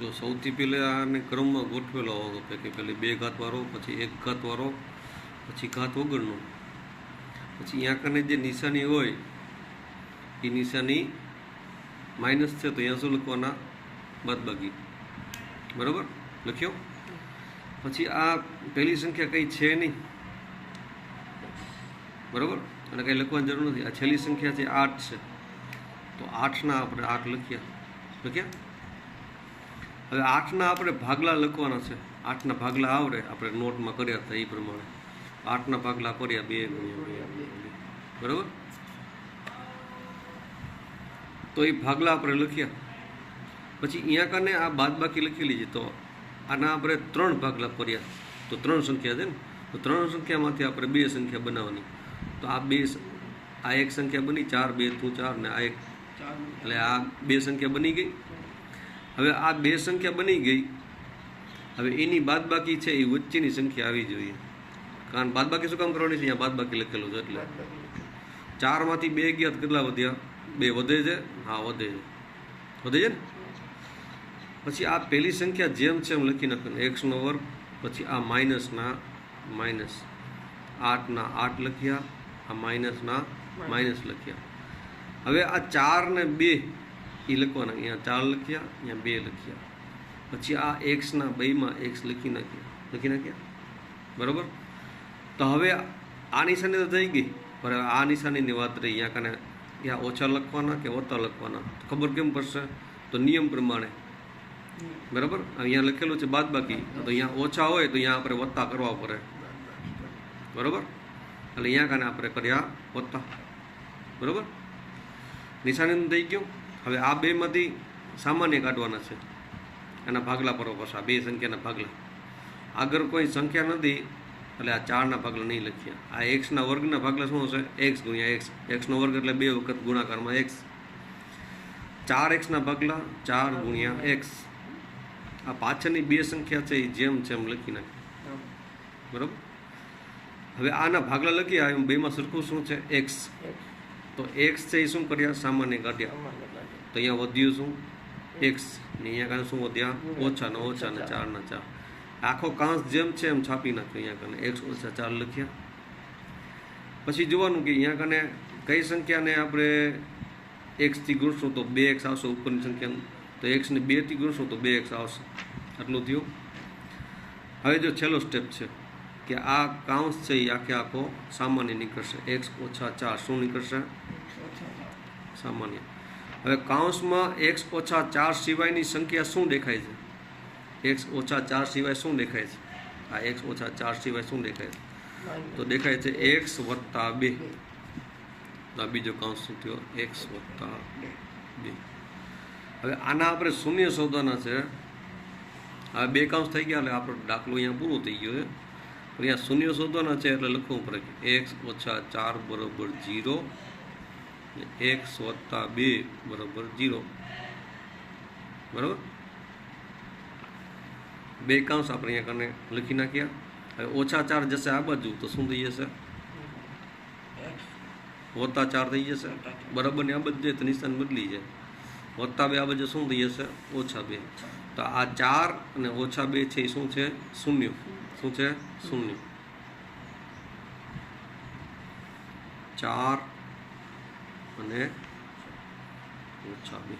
જો સૌથી પહેલાં આને ક્રમમાં ગોઠવેલો હોવો કે પહેલી બે ઘાતવાળો પછી એક ઘાતવાળો પછી ઘાત વગરનો. પછી અહીંયા કને જે નિશાની હોય એ નિશાની માઇનસ છે તો અહીંયા શું લખવાના? બાદબાકી. બરાબર? લખ્યો? પછી આ પહેલી સંખ્યા કંઈ છે નહીં. બરાબર? અને કંઈ લખવાની જરૂર નથી. આ છેલ્લી સંખ્યા છે આઠ છે. તો આઠના આપણે આઠ લખ્યા. લખ્યા? હવે આઠના આપણે ભાગલા લખવાના છે. આઠના ભાગલા આવડે આપણે નોટમાં કર્યા હતા એ પ્રમાણે. આઠના ભાગલા કર્યા બે ગુણ્યા બરાબર? તો એ ભાગલા આપણે લખ્યા. પછી અહીંયા કને આ બાદબાકી લખેલી છે તો આના આપણે ત્રણ ભાગલા કર્યા તો ત્રણ સંખ્યા છે ને? તો ત્રણ સંખ્યામાંથી આપણે બે સંખ્યા બનાવવાની. તો આ બે આ એક સંખ્યા બની ચાર બે તું ચાર ને આ એક. એટલે આ બે સંખ્યા બની ગઈ. હવે આ બે સંખ્યા બની ગઈ. હવે એની બાદબાકી છે, એ વચ્ચેની સંખ્યા આવી જોઈએ. કારણ બાદબાકી શું કામ કરવાની છે? અહીંયા બાદબાકી લખેલું છે એટલે. ચારમાંથી બે ગયા કેટલા વધ્યા? બે વધે છે? હા, વધે છે. વધે છે ને? પછી આ પહેલી સંખ્યા જેમ છે એમ લખી નાખવાનું. એક્સનો વર્ગ, પછી આ માઇનસના માઇનસ આઠના આઠ લખ્યા. આ માઇનસના માઇનસ લખ્યા. હવે આ ચાર ને બે એ લખવાના. અહીંયા ચાર લખ્યા, અહીંયા બે લખ્યા. પછી આ એક્સના બેમાં એક્સ લખી નાખ્યા. લખી નાખ્યા? બરાબર? તો હવે આ નિશાની તો થઈ ગઈ. પણ આ નિશાનીની વાત રહી. અહીંયા કને ત્યાં ઓછા લખવાના કે ઓછા લખવાના? ખબર કેમ પડશે? તો નિયમ પ્રમાણે. બરાબર? અહીંયા લખેલું છે બાદ બાકી તો અહીંયા ઓછા હોય તો અહીંયા આપણે વત્તા કરવા પડે. બરાબર? એટલે અહીંયા કાને આપણે કર્યા વત્તા. બરાબર? નિશાની થઈ ગયું. હવે આ બેમાંથી સામાન્ય કાઢવાના છે. એના ભાગલા પર પાછા બે સંખ્યાના ભાગલા. આગળ કોઈ સંખ્યા નથી એટલે આ ચારના ભાગલા નહીં લખ્યા આ એક્સના વર્ગના ભાગલા શું હશે? એક્સ ગુણ્યા એક્સ એક્સનો વર્ગ એટલે બે વખત ગુણાકારમાં એક્સ ચાર એક્સના ભાગલા ચાર ગુણ્યા એક્સ આ પાછળની બે સંખ્યા છે એ જેમ જેમ લખી નાખી બરાબર? હવે આના ભાગલા લખ્યા એમ બેમાં સરખું શું છે? એક્સ તો એક્સ છે એ શું કર્યા? સામાન્ય કાઢ્યા. તો અહીંયા વધ્યું શું? એક્સ ને અહીંયા કાંઈ શું વધ્યા? ઓછા ને ઓછા ને ચાર ને ચાર. આખો કાંસ જેમ છે એમ છાપી નાખ્યો અહીંયા કને. એક્સ ઓછા ચાર લખ્યા. પછી જોવાનું કે અહીંયા કને કઈ સંખ્યાને આપણે એક્સથી ગુણશું તો બે એક્સ આવશે ઉપરની સંખ્યાનું. તો એક્સને બેથી ગુણશું તો બે એક્સ આવશે. આટલું થયું. હવે જો છેલ્લો સ્ટેપ છે કે આ કાઉન્સ છે એ આખે આખો સામાન્ય નીકળશે. એક્સ ઓછા ચાર શું નીકળશે? સામાન્ય. હવે કાઉન્સમાં એક્સ ઓછા ચાર સિવાયની સંખ્યા શું દેખાય છે? એક્સ ઓછા ચાર સિવાય શું દેખાય છે? આ એક્સ ઓછા ચાર સિવાય શું દેખાય છે? તો દેખાય છે એક્સ વત્તા બે. આ બીજો કાઉન્સ થયો? એક્સ વત્તા બે. હવે આના આપણે શૂન્ય શોધવાના છે. આ બે કાઉન્સ થઈ ગયા એટલે આપણો દાખલો અહીંયા પૂરો થઈ ગયો છે. અહીંયા શૂન્ય શોધવાના છે એટલે લખવું પડે કે એક્સ ઓછા ચાર બરોબર જીરો એક્સ વત્તા બે બરોબર જીરો. બરાબર? બે કાઉન્સ આપણે અહીંયા કને લખી નાખ્યા. હવે ઓછા ચાર જશે આ બાજુ, તો શું થઈ જશે? વત્તા ચાર થઈ જશે. બરાબર ને આ બધે તો નિશાન બદલી જાય. વત્તા બે આ બાજુ શું થઈ જશે? ઓછા બે. તો આ ચાર અને ઓછા બે છે એ શું છે? શૂન્ય. શું છે? શૂન્ય. ચાર અને ઓછા બે.